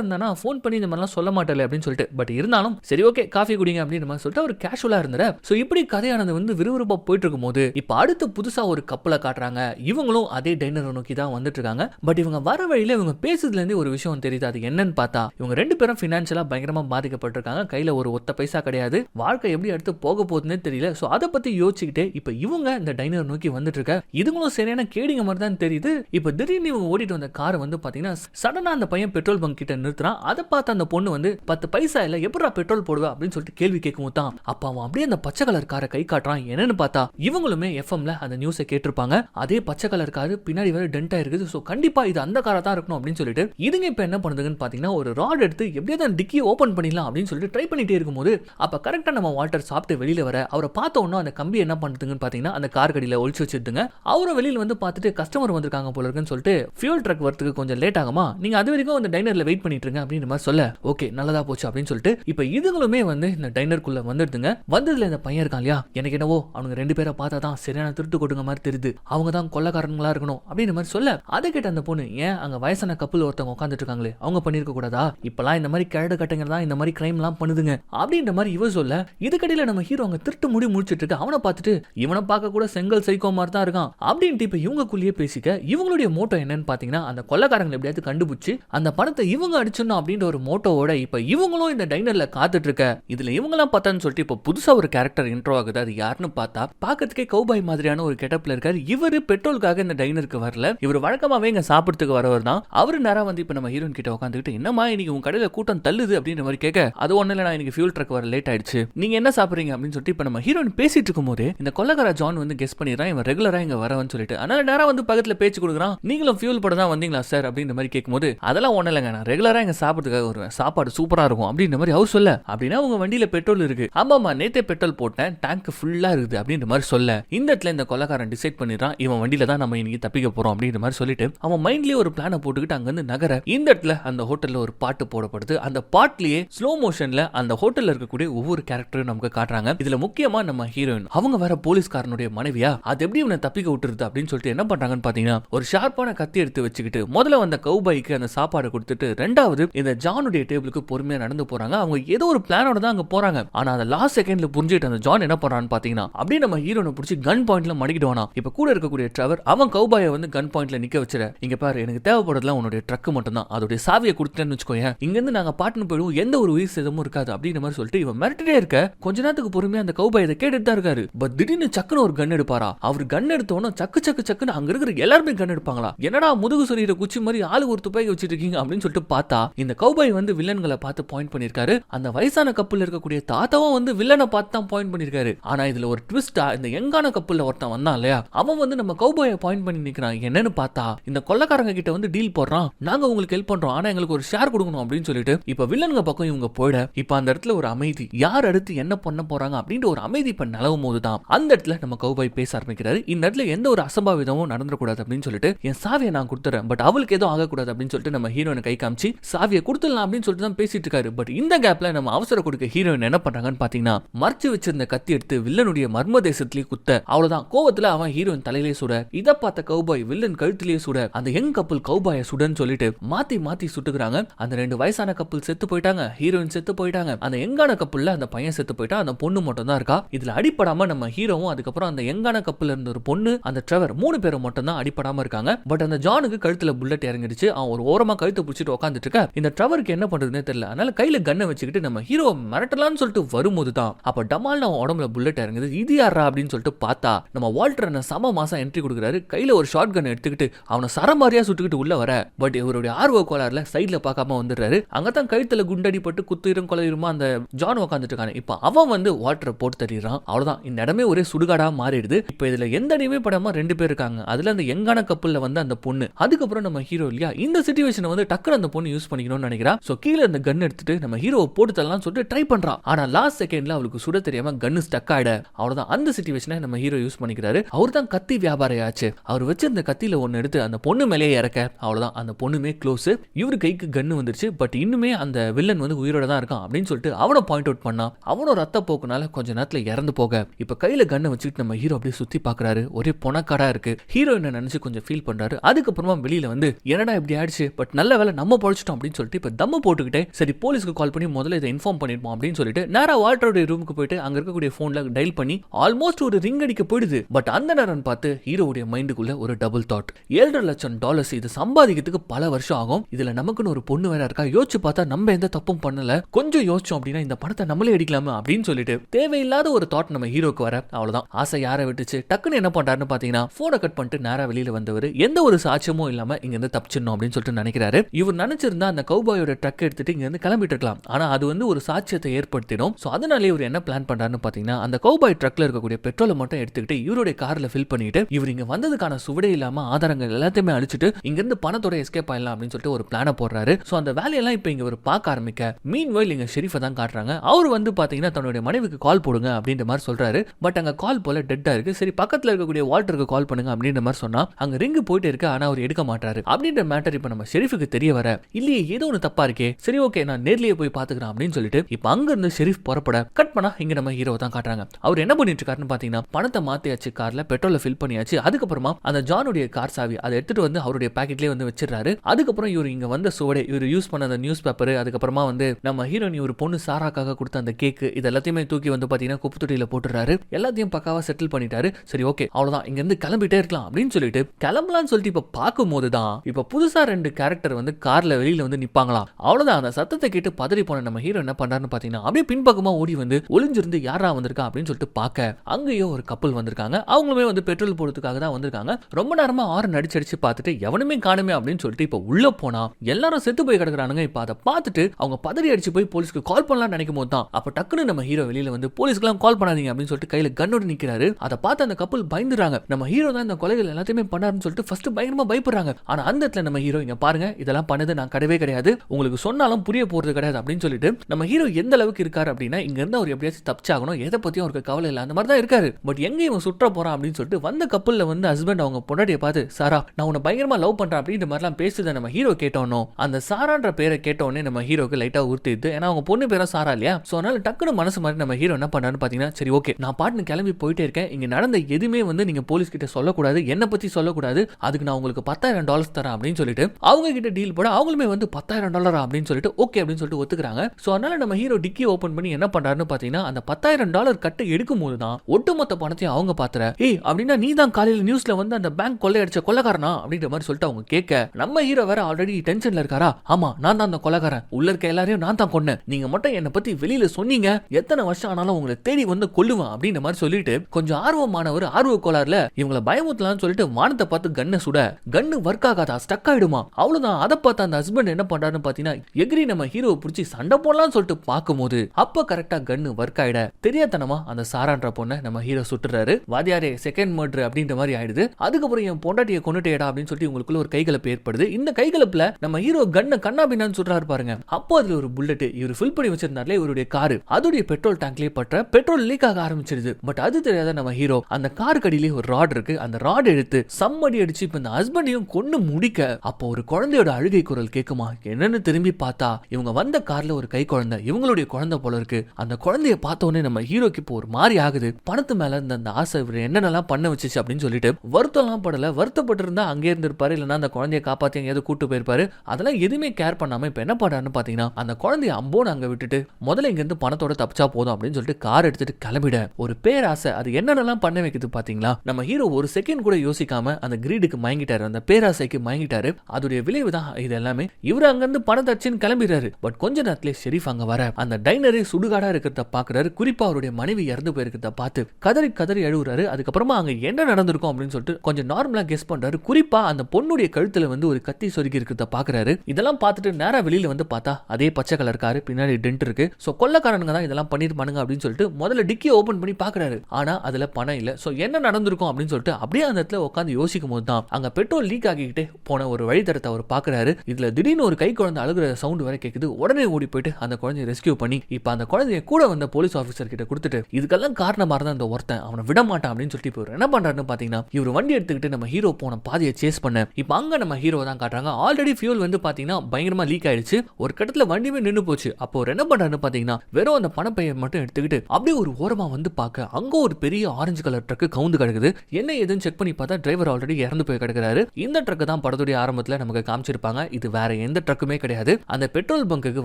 இருந்தானா ஃபோன் பண்ணி இந்த மாதிரிலாம் சொல்ல மாட்டேன் அப்படின்னு சொல்லிட்டு. பட் இருந்தாலும் சரி ஓகே காஃபி குடிங்க அப்படின்ற மாதிரி சொல்லிட்டு அவர் கேஷுவலாக இருந்தார். ஸோ இப்படி கதையானது வந்து விறுவிறுப்பாக போயிட்டு இருக்கும்போது இப்போ அடுத்து புதுசாக ஒரு கப்பலை காட்டுறாங்க. இவங்களும் அதே டைனரை நோக்கி தான் வந்துட்டு இருக்காங்க பட் இவங்க வர வழியில் இவங்க பேசுறதுலேருந்து ஒரு விஷயம் தெரியுது. அது என்னன்னு பார்த்தா இவங்க ரெண்டு பேரும் ஃபினான்ஷியலாக பயங்கரமாக பாதிக்கப்பட்டிருக்காங்க. கையில் ஒரு ஒத்த பைசா கிடையாது. வாழ்க்கை எப்படி அடுத்து போக போகுதுன்னே தெரியல. ஸோ அதை பற்றி யோசிச்சுக்கிட்டே இப்போ இவங்க இந்த டைனர் நோக்கி வந்துட்டு இருக்க இதுங்களும் சரியான கேடிங்க மாதிரி தான் தெரியுது. இப்போ திடீர்னு இவங்க ஓடிட்டு வந்த கார் வந்து பாத்தீங்கன்னா சடனா அந்த பையன் பெட்ரோல் பங்க் கிட்ட நிறுத்துறான். அதை பார்த்து அந்த பொண்ணு வந்து பத்து பைசா இல்லை எப்படா பெட்ரோல் போடுவா? அப்படின்னு சொல்லிட்டு கேள்வி கேட்கும் தான். அப்ப அவன் அப்படியே அந்த பச்சை கலர் காரை கை காட்டுறான். என்னன்னு பார்த்தா இவங்களுமே எஃப்எம்ல அந்த நியூஸை கேட்டிருப்பாங்க. அதே பச்சை கலர் காரு பின்னாடி வேற டென்ட் ஆயிருக்குது. ஸோ கண்டிப்பா இது அந்த காரா தான் இருக்கணும் அப்படின்னு சொல்லிட்டு இதுங்க இப்போ என்ன பண்ணுதுன்னு பாத்தீங்கன்னா ஒரு ராட் எடுத்து எப்படியாவது அந்த டிக்கியை ஓபன் பண்ணிடலாம் அப்படின்னு சொல்லிட்டு ட்ரை பண்ணிட்டே இருக்கும்போது அப்போ கரெக்டாக நம்ம வாட்டர் சாப்பிட்டு வெளியில வர அவரை பார்த்த உடனே அந்த கம்பி என்ன பண்ணுதுங்கன்னு பாத்தீங்கன்னா அந்த கார் கடியில ஒழிச்சு வச்சிருந்துங்க அவரும் வெளியில வந்து பார்த்துட்டு கஸ்டமர் வந்திருக்காங்க போல இருக்குன்னு சொல்லிட்டு ஃபியூல் ட்ரக் வரத்துக்கு கொஞ்சம் லேட் ஆகுமா? நீங்க அது வரைக்கும் அந்த டைனர்ல வெயிட் பண்ணிட்டு இருங்க அப்படின்ற மாதிரி சொல்ல. ஓகே நல்லதா போச்சு அப்படின்னு சொல்லிட்டு இப்போ இதுங்களுமே வந்து இந்த டைனருக்குள்ள வந்துடுதுங்க. வந்ததுல இந்த பையன் இருக்கான் இல்லையா? எனக்கு என்னவோ அவனுங்க ரெண்டு பேரை பார்த்தா தான் சரியான திருட்டு கொடுங்க மாதிரி தெரியுது. அவங்க தான் கொள்ளக்காரங்களா இருக்கணும் அப்படின்ற மாதிரி சொல்ல அதை கேட்ட அந்த பொண்ணு ஏன் அங்க வயசான கப்பல் ஒருத்தவங்க உட்காந்துட்டு இருக்காங்களே? அவங்க பண்ணிருக்க கூடாதா? இப்பெல்லாம் இந்த மாதிரி கேடு கட்டைங்க தான் இந்த மாதிரி கிரைம் எல்லாம் பண்ணுதுங்க. அப்படின்ற மாதிரி இவ சொல்ல இதுக்கடையில நம்ம ஹீரோ அங்க திருட்டு முடி முடிச்சிட்டு இருக்கு. அவனை பார்த்துட்டு இவனை பார்க்க கூட செங்கல் சைக்கோ மாதிரி தான் இருக்கான். அப்படின்ட்டு இப்ப இவங்களுக்குள்ளேயே பேசிக்க இவங்களுடைய மோட்டோ என்னன்னு பாத்தீங்கன்னா அந்த கொள்ளக்காரங்களை எப்படியாவது கண்டுபிடிச்சு அந்த பணத்தை இவங்க அடிச்சிடணும் அப்படின்ற ஒரு மோட்டோவோட இப்ப இவங்களும் இந்த டைனர்ல காத்துட்டு இருக்க இதுல இவங்கெல்லாம் பார்த்தான்னு சொல்லிட்டு இப்ப புதுசா ஒரு கேரக்டர் இன்ட்ரோ ஆகுது. அது யாருன்னு பார்த்தா பார்க்கறதுக்கே கௌபாய் மாதிரியான ஒரு கெட்டப்ல இருக்காரு. இவரு பெட்ரோலுக்காக இந்த டைனருக்கு வரல. இவர் வழக்கமாவே இங்க சாப்பிடுறதுக்கு வரவர் தான். அவரு நேரம் வந்து இப்ப நம்ம ஹீரோயின் கிட்ட உட்காந்துக்கிட்டு என்னமா இன்னைக்கு உங்க கடையில கூட்டம் தள்ளுது? அப்படின்ற மாதிரி கேட்க அது ஒண்ணு இல்ல நான் இன்னைக்கு ஃபியூல் ட்ரக் வர லேட் ஆயிடுச்சு. நீங்க என்ன சாப்பிடுறீங்க? அப்படின்னு சொல்லிட்டு இப்ப நம்ம ஹீரோயின் பேசிட்டு இருக்கும்போது இந்த கொள்ளக்கார ஜான் வந்து கெஸ் பண்ணிடுறான். இவன் ரெகுலரா இங்க வரவன்னு சொல்லிட்டு அதனால நேரம் வந்து பக்கத்துல பேச்சு கொடுக்குறான். நீங்களும் ஃபியூல் போட தான் வந்தீங்களா சார் அப்படின்ற மாதிரி கேட்கும்போது அதெல்லாம் ஒன்றும் இல்லைங்க. நான் ரெகுலராக இங்க சாப்பிட்றதுக்காக வருவேன். சாப்பாடு சூப்பராக இருக்கும். அப்படின்ற மாதிரி அவர் சொல்ல. அப்படின்னா உங்கள் வண்டியில் பெட்ரோல் இருக்கு. ஆமாம்மா நேத்தே பெட்ரோல் போட்டேன். டேங்க் ஃபுல்லாக இருக்குது அப்படின்ற மாதிரி சொல்ல. இந்த இடத்துல இந்த கொலக்காரன் டிசைட் பண்ணிடுறான். இவன் வண்டியில தான் நம்ம இன்னைக்கு தப்பிக்க போகிறோம் அப்படின்ற மாதிரி சொல்லிட்டு அவன் மைண்ட்லேயே ஒரு பிளானை போட்டுக்கிட்டு அங்கேருந்து நகர இந்த இடத்துல அந்த ஹோட்டலில் ஒரு பாட்டு போடப்படுது. அந்த பாட்லயே ஸ்லோ மோஷனில் அந்த ஹோட்டலில் இருக்கக்கூடிய ஒவ்வொரு கேரக்டரும் நமக்கு காட்டுறாங்க. இதில் முக்கியமா நம்ம ஹீரோயின் அவங்க வேற போலீஸ்காரனுடைய மனைவியா? அது எப்படி இவனை தப்பிக்க விட்டுருது அப்படின்னு சொல்லிட்டு என்ன பண்றாங்கன்னு பார்த்தீங்கன்னா ஒரு ஷார்ப்பான கத்தி எடுத்து வச்சுக்கிட்டு முதல்ல வந்த கௌபாய்க்கு அந்த சாப்பாடு கொடுத்துட்டு ரெண்டாவது இந்த ஜானுடைய டேபிளுக்கு பொறுமையா நடந்து போறாங்க. அவங்க ஏதோ ஒரு பிளானோட தான் அங்க போறாங்க. ஆனா அந்த லாஸ்ட் செகண்ட்ல புரிஞ்சுட்டு அந்த ஜான் என்ன பண்றான்னு பாத்தீங்கன்னா அப்படியே நம்ம ஹீரோனை பிடிச்சி கன் பாயிண்ட்ல மடிக்கிடுவானா இப்ப கூட இருக்கக்கூடிய ட்ரவர் அவன் கௌபாயை வந்து கன் பாயிண்ட்ல நிக்க வச்சிட. இங்க பாரு எனக்கு தேவைப்படுறதுலாம் உன்னுடைய ட்ரக் மட்டும் தான் அதோடைய சாவியை கொடுத்துட்டேன்னு வச்சுக்கோயேன். இங்க இருந்து நாங்க பாட்டுன்னு போயிடுவோம். எந்த ஒரு உயிர் சேதமும் இருக்காது அப்படின்ற மாதிரி சொல்லிட்டு இவன் மிரட்டிட்டே இருக்க. கொஞ்ச நேரத்துக்கு பொறுமையா அந்த கௌபாய் இதை கேட்டுட்டு தான் இருக்காரு. பட் திடீர்னு சக்குன்னு ஒரு கன் எடுப்பாரா? அவர் கன் எடுத்தோன்னு சக்கு சக்கு சக்குன்னு அங்க இருக்கிற எல்லாருமே கன் எடுப்பாங்களா? என்னடா முதுகு சொல்லிட்டு குச்சி மாதிரி ஆளு ஒரு துப்பாக்கி வச்சுட்டு இருக்கீங்க அப்படின்னு சொல்லிட்டு பார்த்தா இந்த கௌபாய் வந்து வில்லன்களை பார்த்து பாயிண்ட் பண்ணிருக்காரு அந்த வயசான கப்பல் இருக்கக்கூடிய தாத்தாவும் வந்து வில்லனை பார்த்து தான் பாயிண்ட் பண்ணிருக்காரு ஆனா இதுல ஒரு ட்விஸ்டா இந்த யங்கான கப்பல்ல ஒருத்தன் வந்தான் இல்லையா? அவன் வந்து நம்ம கௌபாய பாயிண்ட் பண்ணி நிக்கிறான். என்னன்னு பார்த்தா இந்த கொள்ளக்காரங்க கிட்ட வந்து டீல் போடுறான். நாங்க உங்களுக்கு ஹெல்ப் பண்றோம். ஆனா எங்களுக்கு ஒரு ஷேர் கொடுக்கணும் அப்படின்னு சொல்லிட்டு இப்ப வில்லனுங்க பக்கம் இவங்க போயிட இப்ப அந்த இடத்துல ஒரு அமைதி யார் அடுத்து என்ன பண்ண போறாங்க அப்படின்ற ஒரு அமைதி இப்ப நிலவும் போது தான் அந்த இடத்துல நம்ம கௌபாய் பேச ஆரம்பிக்கிறாரு. இந்த இடத்துல எந்த ஒரு அசம்பாவிதமும் நடந்துடக்கூடாது அப்படின்னு சொல்லிட்டு என் சாவியை நான் கொடுத்துறேன். பட் அவளுக்கு எதுவும் ஆகக்கூடாது அப்படின்னு சொல்லிட்டு நம்ம ஹீரோயினை கை காமிச்சு சாவியை கொடுத்துடலாம் அப்படின்னு சொல்லிட்டு தான் பேசிட்டு இருக்காரு. பட் இந்த கேப்ல நம்ம அவசர கொடுக்க ஹீரோயின் என்ன பண்றாங்கன்னு பாத்தீங்கன்னா மறைச்சு வச்சிருந்த கத்தி எடுத்து வில்லனுடைய மர்ம தேசத்திலேயே குத்த அவ்வளவுதான். கோவத்துல அவன் ஹீரோயின் தலையிலே சுட இதை பார்த்த கௌபாய் வில்லன் கழுத்திலேயே சுட அந்த யங் கப்பல் கௌபாய சுடன்னு சொல்லிட்டு மாத்தி மாத்தி சுட்டுக்கிறாங்க. அந்த ரெண்டு வயசான கப்பல் செத்து போயிட்டாங்க. ஹீரோயின் செத்து போயிட்டாங்க. அந்த எங்கான கப்பல்ல அந்த பையன் செத்து போயிட்டா அந்த பொண்ணு மட்டும் தான் இருக்கா? இதுல அடிப்படாம நம்ம ஹீரோவும் அதுக்கப்புறம் அந்த எங்கான கப்பல் இருந்த ஒரு பொண்ணு அந்த ட்ரெவர் மூணு பேரும் மட்டும் தான் அடிப்படாம இருக்காங்க. பட் அந்த ஜானுக்கு கழுத்துல புல்லட் இறங்கிடுச்சு. அவன் ஒரு ஓரமா கழுத்தை பிடிச்சிட்டு உட்காந்துட்டு இருக்க இந்த ட்ரவருக்கு என்ன பண்றதுன்னே தெரியல. அதனால கையில கண்ணை வச்சுக்கிட்டு நம்ம ஹீரோ மிரட்டலாம்னு சொல்லிட்டு வரும்போது தான் அப்போ டமால் அவன் உடம்புல புல்லட் இறங்குது. இது யாரா அப்படின்னு சொல்லிட்டு பார்த்தா நம்ம வால்டர் என்ன சம மாசம் என்ட்ரி கொடுக்குறாரு. கையில ஒரு ஷார்ட் கன் எடுத்துக்கிட்டு அவனை சரமாரியா சுட்டுக்கிட்டு உள்ள வர. பட் இவருடைய ஆர்வ கோளாறுல சைட்ல பார்க்காம வந்துடுறாரு. அங்கதான் கழுத்துல குண்டடிப்பட்டு குத்துயிரும் கொலையுமா அந்த ஜான் உட்காந்துட்டு இருக்கானே இப்போ அவன் வந்து வாட்டரை போட்டு தட்டிடுறான் அவ்வளவுதான். இந்த இடமே ஒரே சுடுகாடா மாறிடுது. இப்போ இதுல எந்த நினைவு படமா ரெண்டு பேர் இருக்காங்க. அதுல அந்த எங்கான கப்பல்ல வந்து அந்த பொண்ணு. அதுக்கப்புறம் நம்ம ஹீரோ இல்லையா? இந்த சுச்சுவேஷனை வந்து டக்குனு அந்த பொண்ணு யூஸ் பண்ணிக்கணும்னு நினைக்கிறா. ஸோ கீழே இந்த கன் எடுத்துட்டு நம்ம ஹீரோவை போட்டு தரலாம் சொல்லிட்டு ட்ரை பண்றா. ஆனா லாஸ்ட் செகண்ட்ல அவளுக்கு சுட தெரியாம கன்னு ஸ்டக் ஆயிட. அவ்வளவுதான். அந்த சுச்சுவேஷனை நம்ம ஹீரோ யூஸ் பண்ணிக்கிறாரு. அவர் தான் கத்தி வியாபாரி ஆச்சு. அவர் வச்சிருந்த கத்தியில ஒன்னு எடுத்து அந்த பொண்ணு மேலேயே இறக்க. அவ்வளவுதான். அந்த பொண்ணுமே க்ளோஸ் இவர் கைக்கு கன்னு வந்துருச்சு. பட் இன்னுமே அந்த வில்லன் வந்து உயிரோட தான் இருக்கான் அப்படின்னு சொல்லிட்டு அவனை பாயிண்ட் அவுட் பண்ணா அவனும் ரத்த போக்குனால கொஞ்ச நேரத்துல இறந்து போக. இப்ப கையில கண்ணை வச்சுக்கிட்டு நம்ம ஹீரோ அப்படியே சுத்தி பாக்குறாரு. ஒரே பொணக்காடா இருக்கு. ஹீரோயினை நினைச்சு கொஞ்சம் ஃபீல் பண்றாரு. அதுக்கப்புறமா வெளியில வந்து என்னடா இப்படி ஆயிடுச்சு? பட் நல்ல வேலை நம்ம பொழைச்சிட்டோம் அப்படின்னு சொல்லிட்டு இப்போ தம்மு போட்டுக்கிட்டே சரி போலீஸ்க்கு கால் பண்ணி முதல்ல இதை இன்ஃபார்ம் பண்ணிருப்போம் அப்படின்னு சொல்லிட்டு நேரா வால்டருடைய ரூமுக்கு போயிட்டு அங்க இருக்கக்கூடிய ஃபோனில் டைல் பண்ணி ஆல்மோஸ்ட் ஒரு ரிங் அடிக்க போயிடுது. பட் அந்த நேரம் பார்த்து ஹீரோவுடைய மைண்டுக்குள்ள ஒரு டபுள் தாட் ஏழரை லட்சம் டாலர்ஸ் இது சம்பாதிக்கிறதுக்கு பல வருஷம் ஆகும். இதுல நமக்குன்னு ஒரு பொண்ணு வேற இருக்கா? யோசிச்சு பார்த்தா நம்ம எந்த தப்பும் பண்ணல. கொஞ்சம் யோசிச்சோம் அப்படின்னா இந்த பணத்தை நம்மளே அடிக்கலாமா அப்படின்னு சொல்லிட்டு தேவையில்லாத ஒரு தாட் நம்ம ஹீரோக்கு வர. அவ்வளவுதான். ஆசை யாரை விட்டுச்சு? டக்குன்னு என்ன பண்றாருன்னு பாத்தீங்கன்னா போனை கட் பண்ணிட்டு நேரா வெளியில வந்தவர். எந்த ஒரு சாட்சியமும் இல்லாம இங்க இருந்து தப்பிச்சிடணும் அப்படின்னு சொல்லிட்டு நினைக்கிறாரு. இவர் நினைச்சிருந்தா அந்த கௌபாயோட ட்ரக் எடுத்துட்டு இங்க இருந்து கிளம்பிட்டு இருக்கலாம் ஆனா அது வந்து ஒரு சாட்சியத்தை ஏற்படுத்திடும். சோ அதனால இவர் என்ன பிளான் பண்றாருன்னு பாத்தீங்கன்னா அந்த கௌபாய் ட்ரக்ல இருக்கக்கூடிய பெட்ரோலை மட்டும் எடுத்துக்கிட்டு இவருடைய கார்ல ஃபில் பண்ணிட்டு இவர் இங்க வந்ததுக்கான சுவடே இல்லாம ஆதாரங்கள் எல்லாத்தையுமே அழிச்சிட்டு இங்க இருந்து பணத்தோட எஸ்கேப் ஆயிடலாம் அப்படின்னு சொல்லிட்டு ஒரு பிளான போடுறாரு. சோ அந்த வேலையெல்லாம் இப்ப இங்க ஒரு பார்க்க ஆரம்பிக்க மீன் வயல் இங்க ஷெரீஃபை தான் காட்டுறாங்க. அவர் வந்து பாத்தீங்கன்னா தன்னுடைய மனைவிக்கு கால் போடுங்க அப்படின்ற மாதிரி சொல்றாரு. பட் அங்க கால் போல டெட்டா இருக்கு. சரி பக்கத்துல இருக்கக்கூடிய வால்டருக்கு கால் பண்ணுங்க அப்படின்ற மாதிரி சொன்னா அங்க ரிங்கு போயிட்டு இருக்கு. ஆனா அவர் எடுக்க மாட்டாரு. அப்படின்ற மேட்டர் இப்போ நம்ம ஷெரீஃபுக்கு தெரிய வர இல்லையே ஏதோ ஒன்று தப்பா இருக்கே. சரி ஓகே நான் நேர்லயே போய் பாத்துக்கிறேன் அப்படின்னு சொல்லிட்டு இப்போ அங்க இருந்து ஷெரீஃப் புறப்பட கட் பண்ணா இங்க நம்ம ஹீரோ தான் காட்டுறாங்க. அவர் என்ன பண்ணிட்டு இருக்காருன்னு பாத்தீங்கன்னா பணத்தை மாத்தியாச்சு கார்ல பெட்ரோலை ஃபில் பண்ணியாச்சு. அதுக்கப்புறமா அந்த ஜானுடைய கார் சாவி அதை எடுத்துட்டு வந்து அவருடைய பாக்கெட்லேயே வந்து வச்சிடறாரு. அதுக்கப்புறம் இவர் இங்க வந்த சுவடை இவர் யூஸ் பண்ண அந்த நியூஸ் பேப்பர் அதுக்கப்புறமா வந்து நம்ம ஹீரோயின் ஒரு பொண்ணு சாராக்காக கொடுத்த அந்த கேக் இது எல்லாத்தையுமே தூக்கி வந்து பாத்தீங்கன்னா குப்பை தொட்டியில போட்டுறாரு எல்லாத்தையும் பக்காவா செட்டில் பண்ணிட்டாரு. சரி ஓகே அவ்வளவுதான். இங்க இருந்து கிளம்பிட்டே இருக்கலாம் அப்படின்னு சொல்லிட்டு கிளம்பலாம்னு சொல்லிட்டு இப்ப பார்க்கும்போது தான் இப்போ புதுசா ரெண்டு கேரக்டர் வந்து கார்ல வெளியில வந்து நிப்பாங்களாம். அவ்வளவுதான் அந்த சத்தத்தை கேட்டு பதறி போன நம்ம ஹீரோ என்ன பண்றாருன்னு பாத்தீங்கன்னா அப்படியே பின்பக்கமா ஓடி வந்து ஒளிஞ்சிருந்து யாரா வந்திருக்கா அப்படின்னு சொல்லிட்டு பார்க்க அங்கேயோ ஒரு கப்பல் வந்திருக்காங்க. அவங்களுமே வந்து பெட்ரோல் போடுறதுக்காக தான் வந்திருக்காங்க. ரொம்ப நேரமா ஆறு நடிச்சு அடிச்சு பார்த்துட்டு எவனுமே காணுமே அப்படின்னு சொல்லிட்டு இப்ப உள்ள போனா எல்லாரும் செத்து போய் கிடக்குறானுங்க. இப்ப அதை பார்த்துட்டு அவங்க பதறி அடிச்சு போய் போலீஸ்க்கு கால் பண்ணலாம்னு நினைக்கும் போது தான் அப்ப டக்குன்னு நம்ம ஹீரோ வெளியில வந்து போலீஸ்க்குலாம் கால் பண்ணாதீங்க அப்படின்னு சொல்லிட்டு கையில கண்ணோடு நிக்கிறாரு. அதை பார்த்து அந்த கப்பல் பயந்துறாங்க நம்ம ஹீரோ தான் இந்த கொலைகள் எல்லாத்தையுமே பண்ணாருன்னு சொல்லிட்டு ஃபர்ஸ்ட் பயங்கரமா பயப்படுறாங்க. ஆனா அந்த இடத்துல நம்ம ஹீரோ இங்க பாருங்க. இதெல்லாம் பண்ணது நான் கிடையவே கிடையாது. உங்களுக்கு சொன்னாலும் புரிய போறது கிடையாது அப்படின்னு சொல்லிட்டு நம்ம ஹீரோ எந்த அளவுக்கு இருக்காரு அப்படின்னா இங்க இருந்து அவர் எப்படியாச்சும் தப்பிச்சாகணும். எதை பத்தியும் அவருக்கு கவலை இல்லை. அந்த மாதிரி தான் இருக்காரு. பட் எங்க இவன் சுற்ற போறான் அப்படின்னு சொல்லிட்டு வந்த கப்பல்ல வந்து ஹஸ்பண்ட் அவங்க பொண்டாட்டியை பார்த்து சாரா நான் உன்னை பயங்கரமா லவ் பண்றேன் அப்படின்ற மாதிரிலாம் பேசுறத நம்ம ஹீரோ கேட்டோனோ அந்த சாரான்ற பேரை கேட்டோடனே நம்ம ஹீரோக்கு லைட்டா ஊர்த்திது ஏன்னா அவங்க பொண்ணு பேரும் சாரா இல்லையா? சோ அதனால டக்குனு மனசு மாதிரி நம்ம ஹீரோ என்ன பண்ணான்னு பாத்தீங்கன்னா சரி ஓகே நான் பாட்டுன்னு கிளம்பி போயிட்டே இருக்கேன். இங்க நடந்த எதுவுமே வந்து நீங்க போலீஸ் கிட்ட சொல்லக்கூடாது. என்ன பத்தி சொல்லக்கூடாது. அதுக்கு நான் உங்களுக்கு பத்தாயிரம் டாலர்ஸ் தரேன் அப்படின்னு சொல்லிட்டு அவங்க கிட்ட டீல் போட அவங்களுமே வந்து பத்தாயிரம் டாலரா அப்படின்னு சொல்லிட்டு ஓகே அப்படின்னு சொல்லிட்டு ஒத்துக்கிறாங்க. ஸோ அதனால நம்ம ஹீரோ டிக்கி ஓப்பன் பண்ணி என்ன பண்றாருன்னு பாத்தீங்கன்னா அந்த பத்தாயிரம் டாலர் கட்டை எடுக்கும் போது தான் ஒட்டுமொத்த பணத்தையும் அவங்க பாத்துற. ஏய் அப்படின்னா நீ தான் காலையில நியூஸ்ல வந்து அந்த பேங்க் கொள்ளையடிச்ச கொள்ளக்காரனா அப்படின்ற மாதிரி சொல்லிட்டு அவங்க கேட்க நம்ம ஹீரோ வேற ஆல்ரெடி டென்ஷன்ல இருக்காரா? ஆமா நான் தான் அந்த கொலைகாரன். உள்ள இருக்க எல்லாரையும் நான் தான் கொன்னேன். நீங்க மட்டும் என்னை பத்தி வெளியில சொன்னீங்க. எத்தனை வருஷம் ஆனாலும் உங்களை தேடி வந்து கொல்லுவேன் அப்படின்ற மாதிரி சொல்லிட்டு கொஞ்சம் ஆர்வமானவர் ஆர்வ கோளாறுல இவங்களை பயமுத்தலாம்னு சொல்லிட்டு வானத்தை பார்த்து கண்ணை சுட கண்ணு ஒர்க் ஆகாத ஸ்டக் ஆயிடுமா? அவ்வளவுதான். அதை பார்த்து அந்த ஹஸ்பண்ட் என்ன பண்றாருன்னு பாத்தீங்கன்னா எகிரி நம்ம ஹீரோவை பிடிச்சி சண்டை போடலாம்னு சொல்லிட்டு பார்க்கும்போது அப்ப கரெக்டா கன்னு ஒர்க் ஆயிட. தெரியாதனமா அந்த சாரான்ற பொண்ணை நம்ம ஹீரோ சுட்டுறாரு. வாதியாரே செகண்ட் மர்டர் அப்படின்ற மாதிரி ஆயிடுது. அதுக்கப்புறம் என் பொண்டாட்டியை கொண்டுட்டேடா அப்படின்னு சொல்லிட்டு உங்களுக்குள்ள ஒரு கைகலப்பு ஏற்படுது. இந்த கைகலப்புல நம்ம ஹீரோ கண்ணை பின்னான்னு சொல்றாரு பாருங்க. அப்போ அதுல ஒரு புல்லட் இவர் ஃபில் பண்ணி வச்சிருந்தாருல இவருடைய காரு. அதோடைய பெட்ரோல் டேங்க்லயே பற்ற பெட்ரோல் லீக் ஆக ஆரம்பிச்சிருது. பட் அது தெரியாத நம்ம ஹீரோ அந்த கார் கடியிலே ஒரு ராட் இருக்கு. அந்த ராட் எடுத்து சம்மடி அடிச்சு இப்ப இந்த ஹஸ்பண்டையும் கொண்டு முடிக்க அப்போ ஒரு குழந்தையோட அழுகை குரல் கேட்குமா? என்னன்னு திரும்பி பார்த்தா இவங்க வந்த கார்ல ஒரு கை குழந்தை இவங்களுடைய குழந்தை போல இருக்கு. அந்த குழந்தைய பார்த்தோன்னே நம்ம ஹீரோக்கு இப்போ ஒரு மாதிரி ஆகுது. பணத்து மேல இருந்த அந்த ஆசை இவர் என்னென்னலாம் பண்ண வச்சுச்சு அப்படின்னு சொல்லிட்டு வருத்தம்லாம் படல வருத்தப்பட்டிருந்தா அங்கே இருந்திருப்பாரு இல்லைன்னா அந்த குழந்தைய காப்பாத்தி எங்கேயாவது கூட்டு போயிருப்பாரு. அதெல்லாம் எதுவுமே கேர் பண்ணாம இப்போ என்ன பண்றாருன்னு பாத்தீங்கன்னா அந்த குழந்தைய அம்போன்னு அங்க விட்டுட்டு முதல்ல இங்க இருந்து பணத்தோட தப்பிச்சா போதும் அப்படின்னு சொல்லிட்டு கார் எடுத்துட்டு கிளம்பிட. ஒரு பேராசை அது என்னென்னலாம் பண்ண வைக்குது பாத்தீங்களா நம்ம ஹீரோ ஒரு செகண்ட் கூட யோசிக்காம அந்த கிரீடுக்கு மயங்கிட்டாரு. அந்த பேராசைக்கு மயங்கிட்டாரு. அதோடைய விளைவு தான் இது எல்லாமே. இவர் அங்கிருந்து பணத்தை அடிச்சுன்னு கிளம்பிடுறாரு. பட் கொஞ்ச நேரத்திலே ஷெரீஃப் அங்க வர அந்த டைனரே சுடுகாடா இருக்கிறத பாக்குறாரு. குறிப்பா அவருடைய மனைவி இறந்து போயிருக்கிறத பார்த்து கதறி கதறி அழுகுறாரு அதுக்கப்புறமா அங்க என்ன நடந்திருக்கும் அப்படின்னு சொல்லிட்டு கொஞ்சம் நார்மலா கெஸ் பண்றாரு. குறிப்பா அந்த பொண்ணுடைய கழுத்துல வந்து ஒரு கத்தி சொருகி இருக்கிறத பாக்குறாரு. இதெல்லாம் பார்த்துட்டு நேரா வெளியில வந்து பார்த்தா அதே பச்சை கலர் காரு பின்னாடி டென்ட் இருக்கு. சோ கொள்ளக்காரனுங்க தான் இதெல்லாம் பண்ணிருப்பானுங்க அப்படின்னு சொல்லிட்டு முதல்ல டிக்கி ஓபன் பண்ணி பாக்குறாரு. ஆனா அதுல பணம் இல்ல. சோ என்ன நடந்திருக்கும் அப்படின்னு சொல்லிட்டு அப்படியே அந்த இடத்துல உட்காந்து யோசிக்கும் போது தான் அங்க பெட்ரோல் லீக் ஆகிக்கிட்டே போன ஒரு வழித்தடத்தை அவர் பார்க்குறாரு. இதுல திடீர்னு ஒரு கை குழந்தை அழுகிற சவுண்டு வரை கேட்குது உடனே ஓடி போயிட்டு அந்த குழந்தைய ரெஸ்கியூ பண்ணி இப்போ அந்த குழந்தைய கூட வந்த போலீஸ் ஆஃபீஸர் கிட்ட கொடுத்துட்டு இதுக்கெல்லாம் காரணமாக இருந்தால் அந்த ஒருத்தன் அவனை விட மாட்டான் அப்படின்னு சொல்லிட்டு இப்போ என்ன பண்ணுறாருன்னு பார்த்தீங்கன்னா இவர் வண்டி எடுத்துக்கிட்டு நம்ம ஹீரோ போன பாதையை சேஸ் பண்ண இப்போ அங்கே நம்ம ஹீரோ தான் காட்டுறாங்க. ஆல்ரெடி ஃபியூல் வந்து பார்த்தீங்கன்னா பயங்கரமாக லீக் ஆயிடுச்சு. ஒரு கட்டத்தில் வண்டியுமே நின்று போச்சு. அப்போ அவர் என்ன பண்ணுறாருன்னு பார்த்தீங்கன்னா வெறும் அந்த பணப்பையை மட்டும் எடுத்துக்கிட்டு அப்படியே ஒரு ஓரமாக வந்து பார்க்க அங்கே ஒரு பெரிய ஆரஞ்சு கலர் ட்ரக் கவுந்து கிடக்குது. என்ன ஏதுன்னு செக் பண்ணி பார்த்தா டிரைவர் ஆல்ரெடி இறந்து போய் கிடக்குறாரு. இந்த ட்ரக் தான் படத்துடைய ஆரம்பத்தில் நமக்கு காமிச்சிருப்பாங்க. இது வேற எந்த ட்ரக்குமே கிடையாது. அந்த பெட்ரோல் பங்குக்கு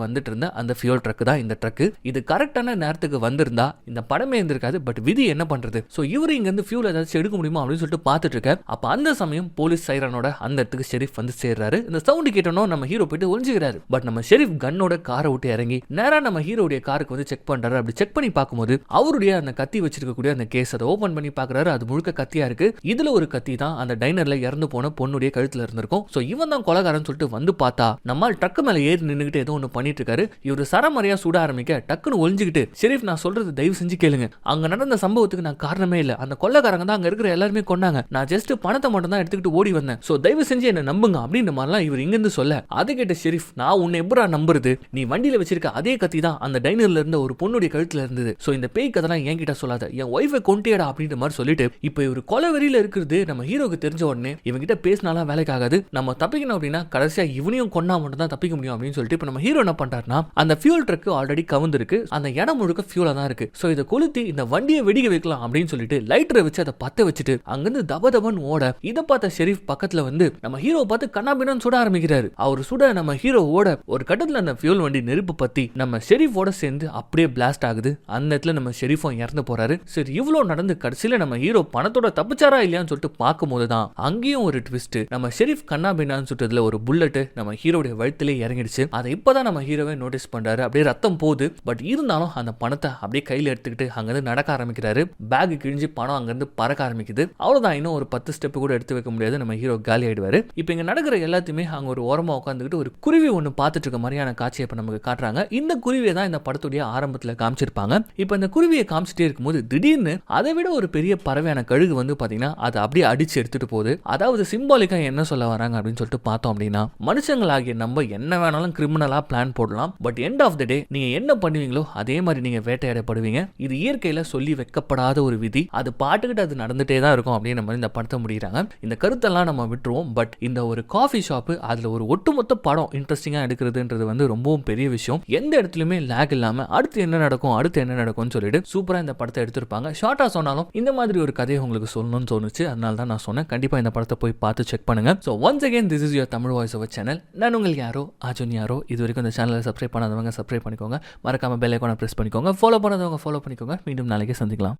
வந்துட்டு இருந்த அந்த ஃபியூல் ட்ரக் தான் இந்த ட்ரக் இது கரெக்டான நேரத்துக்கு வந்திருந்தா இந்த படமே இருந்திருக்காது. பட் விதி என்ன பண்றது? ஸோ இவர் இங்க இருந்து ஃபியூல் ஏதாச்சும் எடுக்க முடியுமா அப்படின்னு சொல்லிட்டு பார்த்துட்டு இருக்க அப்போ அந்த சமயம் போலீஸ் சைரனோட அந்த இடத்துக்கு ஷெரீஃப் வந்து சேர்றாரு. இந்த சவுண்டு கேட்டனோ நம்ம ஹீரோ போயிட்டு ஒழிஞ்சுக்கிறாரு பட் நம்ம ஷெரீஃப் கன்னோட காரை விட்டு இறங்கி நேராக நம்ம ஹீரோடைய காருக்கு வந்து செக் பண்றாரு. அப்படி செக் பண்ணி பார்க்கும்போது அவருடைய அந்த கத்தி வச்சிருக்கக்கூடிய அந்த கேஸ் அதை ஓபன் பண்ணி பார்க்குறாரு. அது முழுக்க கத்தியா இருக்கு. இதுல ஒரு கத்தி தான் அந்த டைனர்ல இறந்து போன பொண்ணுடைய கழுத்துல இருந்திருக்கும். ஸோ இவன் தான் கொலகாரன் சொல்லிட்டு வந்து பார்த்தா நம்மால் ட்ரக் மேலே ஏறி நின்னுகிட்டு ஏதோ ஒன்று பண்ணிட்டு இருக்காரு இவர் சரமறையா சுட ஆரம்பிக்க டக்குன்னு ஒளிஞ்சுக்கிட்டு ஷெரீஃப் நான் சொல்றது தயவு செஞ்சு கேளுங்க. அங்க நடந்த சம்பவத்துக்கு நான் காரணமே இல்லை. அந்த கொள்ளக்காரங்க தான் அங்க இருக்கிற எல்லாருமே கொண்டாங்க நான் ஜஸ்ட் பணத்தை மட்டும் தான் எடுத்துக்கிட்டு ஓடி வந்தேன். ஸோ தயவு செஞ்சு என்ன நம்புங்க. அப்படின்ற மாதிரிலாம் இவர் இங்கிருந்து சொல்ல அது கேட்ட ஷெரீஃப் நான் உன்னை எப்படா நம்புறது? நீ வண்டியில வச்சிருக்க அதே கத்தி தான் அந்த டைனர்ல இருந்த ஒரு பொண்ணுடைய கழுத்துல இருந்தது. ஸோ இந்த பேய் கதெல்லாம் என்கிட்ட சொல்லாத. என் ஒய்ஃபை கொண்டேடா அப்படின்ற மாதிரி சொல்லிட்டு இப்போ இவர் கொலவெறியில இருக்கிறது நம்ம ஹீரோக்கு தெரிஞ்ச உடனே இவங்கிட்ட பேசினாலாம் வேலைக்கு ஆகாது. நம்ம தப்பிக்கணும் அப்படின்னா கடைசியா இவனையும் கொண்டா மட்டும் தான் தப்பிக்க முடியும் அப்படின்னு சொல்லிட்டு இப்போ நம்ம ஹீரோ என்ன பண்றாருன்னா அந்த ஃபியூல் ட்ரக் ஆல்ரெடி கவுந்திருக்கு. அந்த இடம் முழுக்க ஃபியூலா தான் இருக்கு. ஸோ இதை கொளுத்தி இந்த வண்டியை வெடிக்க வைக்கலாம் அப்படின்னு சொல்லிட்டு லைட்டரை வச்சு அதை பத்த வச்சுட்டு அங்கிருந்து தப தபன் ஓட இதை பார்த்த ஷெரீஃப் பக்கத்துல வந்து நம்ம ஹீரோ பார்த்து கண்ணாபின்னு சுட ஆரம்பிக்கிறாரு. அவர் சுட நம்ம ஹீரோ ஓட ஒரு கட்டத்துல அந்த ஃபியூல் வண்டி நெருப்பு பத்தி நம்ம ஷெரீஃபோட சேர்ந்து அப்படியே பிளாஸ்ட் ஆகுது. அந்த இடத்துல நம்ம ஷெரீஃபும் இறந்து போறாரு. சரி இவ்வளோ நடந்து கடைசியில நம்ம ஹீரோ பணத்தோட தப்பிச்சாரா இல்லையான்னு சொல்லிட்டு பார்க்கும்போது தான் அங்கேயும் ஒரு ட்விஸ்ட் நம்ம ஷெரீஃப் கண்ணாபின்னான்னு சுட்டதுல ஒரு புல்லட்டு நம்ம ஹீரோடைய வயிற்றுலேயே இறங்கிடுச்சு. அதை இப்போதான் நம்ம ஹீரோவே நோட்டீஸ் பண்றாரு. அப்படியே ரத்தம் போகுது. பட் இருந்தாலும் அந்த பணத்தை அப்படியே கையில் எடுத்துக்கிட்டு அங்கேருந்து நடக்க ஆரம்பிக்கிறாரு. பேக் கிழிஞ்சு பணம் அங்கேருந்து பறக்க ஆரம்பிக்குது. அவ்வளோதான் இன்னும் ஒரு பத்து ஸ்டெப் கூட எடுத்து வைக்க முடியாது. நம்ம ஹீரோ காலி ஆயிடுவாரு. இப்போ இங்கே நடக்கிற எல்லாத்தையுமே அங்க ஒரு ஓரமாக உட்காந்துக்கிட்டு ஒரு குருவி ஒன்று பார்த்துட்டு இருக்க மாதிரியான காட்சியை இப்போ நமக்கு காட்டுறாங்க. இந்த குருவியை தான் இந்த படத்துடைய ஆரம்பத்தில் காமிச்சிருப்பாங்க. இப்போ இந்த குருவியை காமிச்சிட்டே இருக்கும்போது திடீர்னு அதை விட ஒரு பெரிய பறவையான கழுகு வந்து பார்த்தீங்கன்னா அதை அப்படியே அடிச்சு எடுத்துட்டு போகுது. அதாவது சிம்பாலிக்காக என்ன சொல்ல வராங்க அப்படின்னு சொல்லிட்டு பார்த்தோம் அப்படின்னா மனுஷங்களாகிய நம்ம என்ன வேணாலும் கிரிமினலாக பிளான் போடலாம். But end of the day நீங்க என்ன பண்ணுவீங்களோ அதே மாதிரி நீங்க வேட்டையாடப்படுவீங்க. இது இயற்கையில சொல்லி வைக்கப்படாத ஒரு விதி. அது பாட்டுக்கிட்டு அது நடந்துட்டே தான் இருக்கும் அப்படின்னு மாதிரி இந்த படத்தை முடிகிறாங்க இந்த கருத்தெல்லாம் நம்ம விட்டுருவோம். பட் இந்த ஒரு காஃபி ஷாப்பு அதில் ஒரு ஒட்டுமொத்த படம் இன்ட்ரெஸ்டிங்காக எடுக்கிறதுன்றது வந்து ரொம்பவும் பெரிய விஷயம். எந்த இடத்துலையுமே லேக் இல்லாமல் அடுத்து என்ன நடக்கும் அடுத்து என்ன நடக்கும்னு சொல்லிட்டு சூப்பராக இந்த படத்தை எடுத்திருப்பாங்க. ஷார்ட்டாக சொன்னாலும் இந்த மாதிரி ஒரு கதையை உங்களுக்கு சொல்லணும்னு தோணுச்சு. அதனால தான் நான் சொன்னேன். கண்டிப்பாக இந்த படத்தை போய் பார்த்து செக் பண்ணுங்க. So once again this is your Tamil voice over channel நான் உங்கள் யாரோ? அஜுன் யாரோ? இது வரைக்கும் இந்த சேனலை சப்ஸ்கிரைப் பண்ணாதவங்க சப்ஸ்கிரைப் பண்ணிக்கோங்க. மறக்காமல் பெல் ஐக்கானை ப்ரெஸ் பண்ணிக்கோங்க. ஃபாலோ பண்ணாதவங்க ஃபாலோ பண்ணிக்கோங்க. மீண்டும் நாளைக்கு சந்திக்கலாம்.